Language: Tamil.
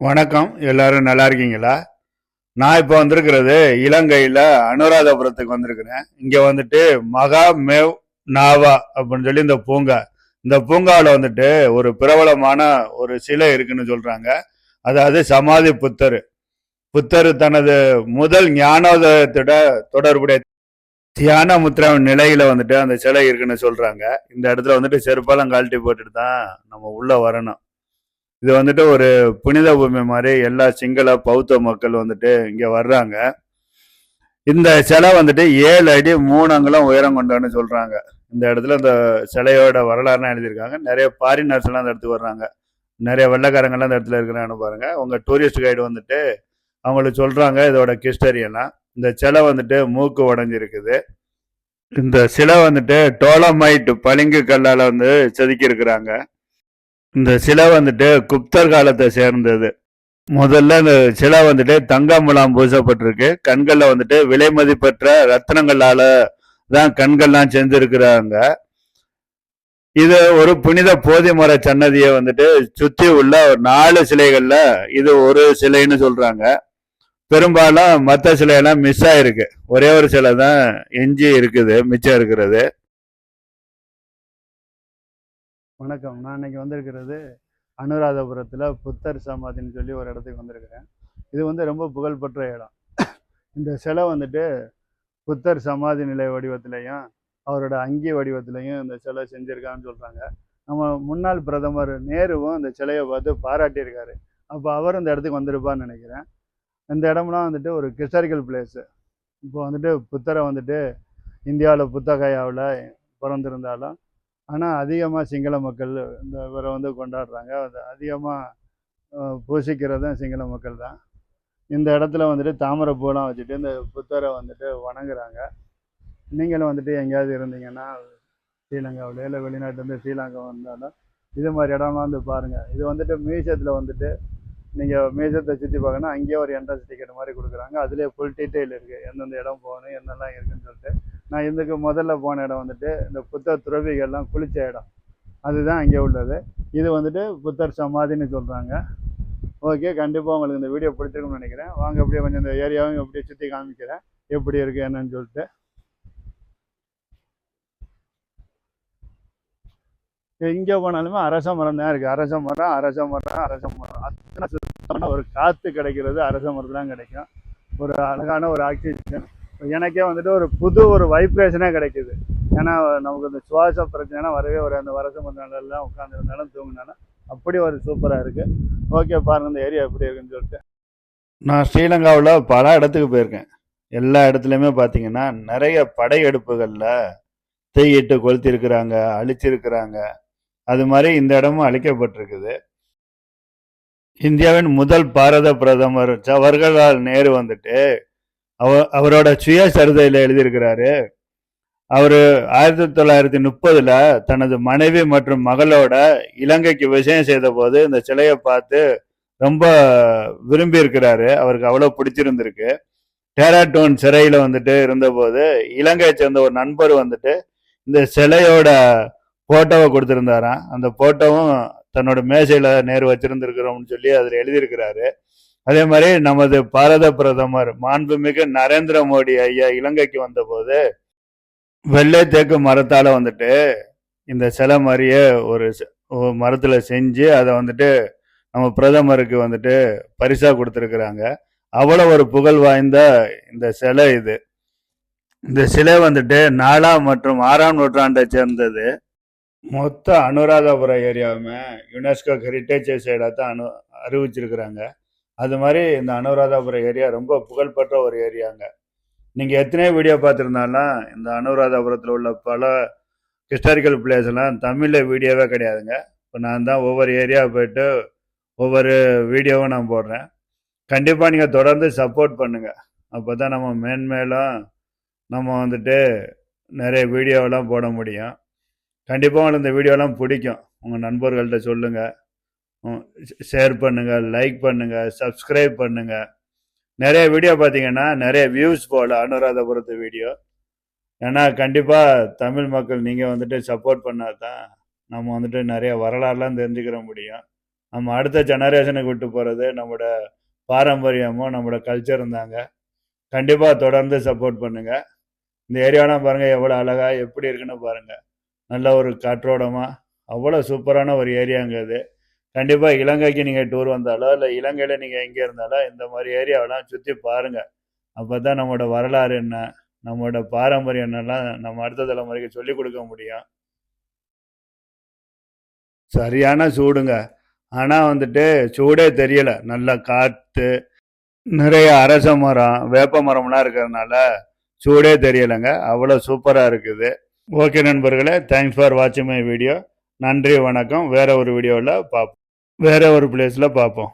வணக்கம். எல்லாரும் நல்லா இருக்கீங்களா? நான் இப்போ வந்திருக்கிறது இலங்கையில் அனுராதபுரத்துக்கு வந்திருக்கிறேன். இங்கே வந்துட்டு மகா மேவ் நாவா அப்படின்னு சொல்லி இந்த பூங்கா. இந்த பூங்காவில் வந்துட்டு ஒரு பிரபலமான ஒரு சிலை இருக்குன்னு சொல்கிறாங்க அதாவது சமாதி புத்தர். புத்தர் தனது முதல் ஞானோதயத்தோட தொடர்புடைய தியான முத்திர நிலையில் வந்துட்டு அந்த சிலை இருக்குன்னு சொல்கிறாங்க இந்த இடத்துல வந்துட்டு செருப்பெல்லாம் கழட்டி போட்டுட்டு தான் நம்ம உள்ளே வரணும். இது வந்துட்டு ஒரு புனித பூமி மாதிரி எல்லா சிங்கள பௌத்த மக்கள் வந்துட்டு இங்கே வர்றாங்க. இந்த சிலை வந்துட்டு ஏழு அடி மூணு உயரம் கொண்டான்னு சொல்கிறாங்க இந்த இடத்துல இந்த சிலையோட வரலாறுலாம் எழுதியிருக்காங்க. நிறைய ஃபாரினர்ஸ்லாம் எல்லாம் இந்த இடத்துக்கு வர்றாங்க. நிறைய வெள்ளக்காரங்கள்லாம் இந்த இடத்துல இருக்கிறான்னு பாருங்கள் உங்கள் டூரிஸ்ட் கைடு வந்துட்டு அவங்களுக்கு சொல்கிறாங்க இதோட கிஸ்டரி எல்லாம். இந்த சிலை வந்துட்டு மூக்கு உடைஞ்சிருக்குது. இந்த சிலை வந்துட்டு டோலமைட் பளிங்கு கல்லால் வந்து செதுக்கி இருக்கிறாங்க இந்த சிலை வந்துட்டு குப்தர் காலத்தை சேர்ந்தது. முதல்ல இந்த சிலை வந்துட்டு தங்க முலாம் பூசப்பட்டிருக்கு. கண்களில் வந்துட்டு விலை மதிப்பற்ற ரத்தனங்களால தான் கண்கள்லாம் செஞ்சிருக்கிறாங்க. இது ஒரு புனித போதை மர சன்னதியை வந்துட்டு சுத்தி உள்ள ஒரு நாலு சிலைகள்ல இது ஒரு சிலைன்னு சொல்றாங்க. பெரும்பாலும் மற்ற சிலையெல்லாம் மிஸ் ஆயிருக்கு. ஒரே ஒரு சிலை தான் எஞ்சி இருக்குது மிச்சம் இருக்கிறது. வணக்கம். நான் இன்னைக்கு வந்திருக்கிறது அனுராதபுரத்தில் புத்தர் சமாதின்னு சொல்லி ஒரு இடத்துக்கு வந்திருக்கிறேன். இது வந்து ரொம்ப புகழ்பெற்ற இடம். இந்த சிலை வந்துட்டு புத்தர் சமாதி நிலை வடிவத்திலையும் அவரோட அங்கி வடிவத்திலையும் இந்த சிலை செஞ்சுருக்கான்னு சொல்கிறாங்க நம்ம முன்னாள் பிரதமர் நேருவும் இந்த சிலையை பார்த்து பாராட்டியிருக்காரு. அப்போ அவர் இந்த இடத்துக்கு வந்திருப்பான்னு நினைக்கிறேன். இந்த இடம்லாம் வந்துட்டு ஒரு ஹிஸ்டாரிக்கல் பிளேஸு இப்போ வந்துட்டு புத்தரை வந்துட்டு இந்தியாவில் புத்தகையாவில் பிறந்திருந்தாலும் ஆனால் அதிகமாக சிங்கள மக்கள் இந்த இவரை வந்து கொண்டாடுறாங்க. அது அதிகமாக பூசிக்கிறதும் சிங்கள மக்கள் தான். இந்த இடத்துல வந்துட்டு தாமரை பூலாம் வச்சுட்டு இந்த புத்தரை வந்துட்டு வணங்குறாங்க. நீங்களும் வந்துட்டு எங்கேயாவது இருந்தீங்கன்னா ஸ்ரீலங்காவில் இல்லை வெளிநாட்டுலேருந்து ஸ்ரீலங்கா வந்தாலும் இது மாதிரி இடமா வந்து பாருங்கள் இது வந்துட்டு மியூசியத்தில் வந்துட்டு நீங்கள் மியூசியத்தை சுற்றி பார்க்கணும் அங்கேயே ஒரு என்ட்ரன்ஸ் டிக்கெட் மாதிரி கொடுக்குறாங்க. அதுலேயே ஃபுல் டீட்டெயில் இருக்குது எந்தெந்த இடம் போகணும் என்னெல்லாம் இருக்குதுன்னு சொல்லிட்டு. நான் இதுக்கு முதல்ல போன இடம் வந்துட்டு இந்த புத்தர் துறவிகள்லாம் குளித்த இடம். அதுதான் அங்கே உள்ளது. இது வந்துட்டு புத்தர் சமாதின்னு சொல்கிறாங்க ஓகே கண்டிப்பாக உங்களுக்கு இந்த வீடியோ பிடிச்சிருக்கும்னு நினைக்கிறேன். வாங்க அப்படியே கொஞ்சம் இந்த ஏரியாவும் அப்படியே சுற்றி காமிக்கிறேன். எப்படி இருக்குது என்னன்னு சொல்லிட்டு. எங்கே போனாலுமே அரச மரம் தான் இருக்குது அரச மரம் அரச மரம் அரச மரம். அத்தனை சுத்தமான ஒரு காற்று கிடைக்கிறது அரச மரத்துலாம் கிடைக்கும். ஒரு அழகான ஒரு ஆக்சிஜன். எனக்கே வந்துட்டு ஒரு புது ஒரு வைப்ரேஷனே கிடைக்குது. ஏன்னா நமக்கு இந்த சுவாச பிரச்சனைனா வரவே ஒரு அந்த வரச மரம்லாம் உட்காந்துருந்தாலும் தூங்கினாலும் அப்படி ஒரு சூப்பராக இருக்குது ஓகே பாருங்க இந்த ஏரியா எப்படி இருக்குன்னு சொல்லிட்டு. நான் ஸ்ரீலங்காவில் பல இடத்துக்கு போயிருக்கேன். எல்லா இடத்துலையுமே பார்த்தீங்கன்னா நிறைய படையெடுப்புகளில் தீயிட்டு கொளுத்திருக்கிறாங்க அழிச்சிருக்கிறாங்க. அது மாதிரி இந்த இடமும் அழிக்கப்பட்டிருக்குது. இந்தியாவின் முதல் பாரத பிரதமர் ஜவஹர்லால் நேரு வந்துட்டு அவ அவரோட சுயசரிதையில் எழுதியிருக்கிறாரு. அவர் ஆயிரத்தி தொள்ளாயிரத்தி முப்பதுல தனது மனைவி மற்றும் மகளோட இலங்கைக்கு விஷயம் செய்த போது இந்த சிலையை பார்த்து ரொம்ப விரும்பி இருக்கிறாரு அவருக்கு அவ்வளோ பிடிச்சிருந்திருக்கு. டேராட்டோன் சிறையில் வந்துட்டு இருந்தபோது இலங்கையை சேர்ந்த ஒரு நண்பர் வந்துட்டு இந்த சிலையோட போட்டோவை கொடுத்துருந்தாராம். அந்த போட்டோவும் தன்னோட மேசையில் நேரு வச்சிருந்துருக்கிறோம்னு சொல்லி அதில் எழுதியிருக்கிறாரு. அதே மாதிரி நமது பாரத பிரதமர் மாண்புமிகு நரேந்திர மோடி ஐயா இலங்கைக்கு வந்தபோது வெள்ளை தேக்கு மரத்தால் வந்துட்டு இந்த சிலை மாதிரியே ஒரு ச- செஞ்சு அதை வந்துட்டு நம்ம பிரதமருக்கு வந்துட்டு பரிசாக கொடுத்துருக்குறாங்க. அவ்வளோ ஒரு புகழ் வாய்ந்த இந்த சிலை இது. இந்த சிலை வந்துட்டு நாலாம் மற்றும் ஆறாம் நூற்றாண்டை சேர்ந்தது. மொத்த அனுராதபுரம் ஏரியாவுமே யுனெஸ்கோ ஹெரிட்டேஜ் சைடாக தான் அனு அறிவிச்சிருக்கிறாங்க. அது மாதிரி இந்த அனுராதபுரம் ஏரியா ரொம்ப புகழ்பெற்ற ஒரு ஏரியாங்க. நீங்கள் எத்தனையோ வீடியோ பார்த்துருந்தாலும் இந்த அனுராதபுரத்தில் உள்ள பல ஹிஸ்டாரிக்கல் பிளேஸ்லாம் தமிழில் வீடியோவே கிடையாதுங்க. இப்போ நான் தான் ஒவ்வொரு ஏரியா போயிட்டு ஒவ்வொரு வீடியோவும் நான் போடுறேன். கண்டிப்பாக நீங்கள் தொடர்ந்து சப்போர்ட் பண்ணுங்கள் அப்போ தான் நம்ம மேன்மேலும் நம்ம வந்துட்டு நிறைய வீடியோவெல்லாம் போட முடியும். கண்டிப்பாக உங்களுக்கு இந்த வீடியோலாம் பிடிக்கும். உங்கள் நண்பர்கள்ட்ட சொல்லுங்கள் ஷேர் பண்ணுங்கள் லைக் பண்ணுங்கள் சப்ஸ்கிரைப் பண்ணுங்கள் நிறைய வீடியோ பார்த்தீங்கன்னா நிறைய வியூஸ் போகல அனுராதபுரத்து வீடியோ ஏன்னா கண்டிப்பாக தமிழ் மக்கள் நீங்கள் வந்துட்டு சப்போர்ட் பண்ணால் தான் நம்ம வந்துட்டு நிறைய வரலாறுலாம் தெரிஞ்சுக்கிற முடியும். நம்ம அடுத்த ஜெனரேஷனுக்கு விட்டு போகிறது நம்மளோட பாரம்பரியமும் நம்மளோட கல்ச்சரும் தாங்க. கண்டிப்பாக தொடர்ந்து சப்போர்ட் பண்ணுங்கள் இந்த ஏரியாலாம் பாருங்கள் எவ்வளோ அழகாக எப்படி இருக்குன்னு பாருங்கள் நல்ல ஒரு காற்றோடமாக அவ்வளோ சூப்பரான ஒரு ஏரியாங்க இது கண்டிப்பாக இலங்கைக்கு நீங்கள் டூர் வந்தாலோ இல்லை இலங்கையில் நீங்கள் எங்கே இருந்தாலோ இந்த மாதிரி ஏரியாவெல்லாம் சுற்றி பாருங்கள் அப்போ தான் நம்மளோட வரலாறு என்ன நம்மளோட பாரம்பரியம் என்னெல்லாம் நம்ம அடுத்த தலைமுறைக்கு சொல்லிக் கொடுக்க முடியும். சரியான சூடுங்க. ஆனால் வந்துட்டு சூடே தெரியலை. நல்ல காற்று நிறைய அரச மரம் வேப்ப மரம்லாம் இருக்கிறதுனால சூடே தெரியலைங்க. அவ்வளோ சூப்பராக இருக்குது. ஓகே நண்பர்களே தேங்க்ஸ் ஃபார் வாட்சிங் மை வீடியோ நன்றி வணக்கம். வேற ஒரு வீடியோவில் பார்ப்போம் வேற ஒரு பிளேஸில் பார்ப்போம்